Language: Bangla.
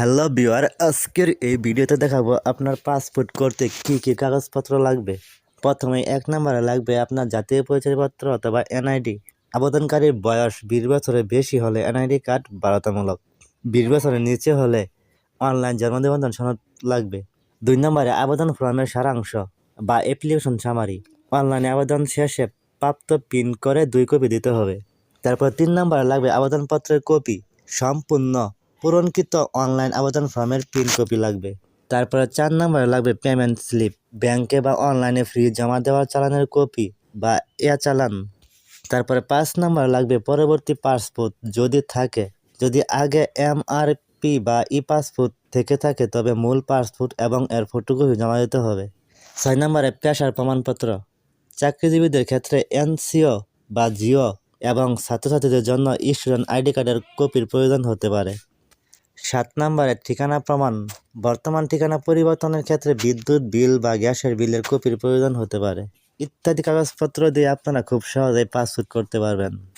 হ্যালো বিওয়ার আজকের এই ভিডিওতে দেখাবো আপনার পাসপোর্ট করতে কি কি কাগজপত্র লাগবে। প্রথমে এক নম্বরে লাগবে আপনার জাতীয় পরিচয়পত্র অথবা এনআইডি। আবেদনকারীর বয়স বিশ বছরের বেশি হলে এনআইডি কার্ড বাধ্যতামূলক। বিশ বছরের নিচে হলে অনলাইন জন্ম নিবন্ধন সনদ লাগবে। দুই নম্বরে আবেদন ফর্মের সারাংশ বা অ্যাপ্লিকেশন সামারি। অনলাইনে আবেদন শেষে প্রাপ্ত পিন করে দুই কপি দিতে হবে। তারপর তিন নম্বরে লাগবে আবেদনপত্রের কপি সম্পূর্ণ পূরণকৃত অনলাইন আবেদন ফর্মের প্রিন্ট কপি লাগবে। তারপরে চার নম্বরে লাগবে পেমেন্ট স্লিপ ব্যাংকে বা অনলাইনে ফ্রি জমা দেওয়ার চালানের কপি বা এ চালান। তারপরে পাঁচ নম্বরে লাগবে পরবর্তী পাসপোর্ট যদি থাকে, যদি আগে এমআরপি বা ই পাসপোর্ট থেকে থাকে, তবে মূল পাসপোর্ট এবং এর ফটোকপি জমা দিতে হবে। ছয় নম্বরে পেশার প্রমাণপত্র, চাকরিজীবীদের ক্ষেত্রে এনসিও বা জিও এবং ছাত্রছাত্রীদের জন্য স্টুডেন্ট আইডি কার্ডের কপির প্রয়োজন হতে পারে। সাত নম্বরে ঠিকানা প্রমাণ। বর্তমান ঠিকানা পরিবর্তনের ক্ষেত্রে বিদ্যুৎ বিল বা গ্যাসের বিলের কপির প্রয়োজন হতে পারে। ইত্যাদি কাগজপত্র দিয়ে আপনারা খুব সহজেই পাসপোর্ট করতে পারবেন।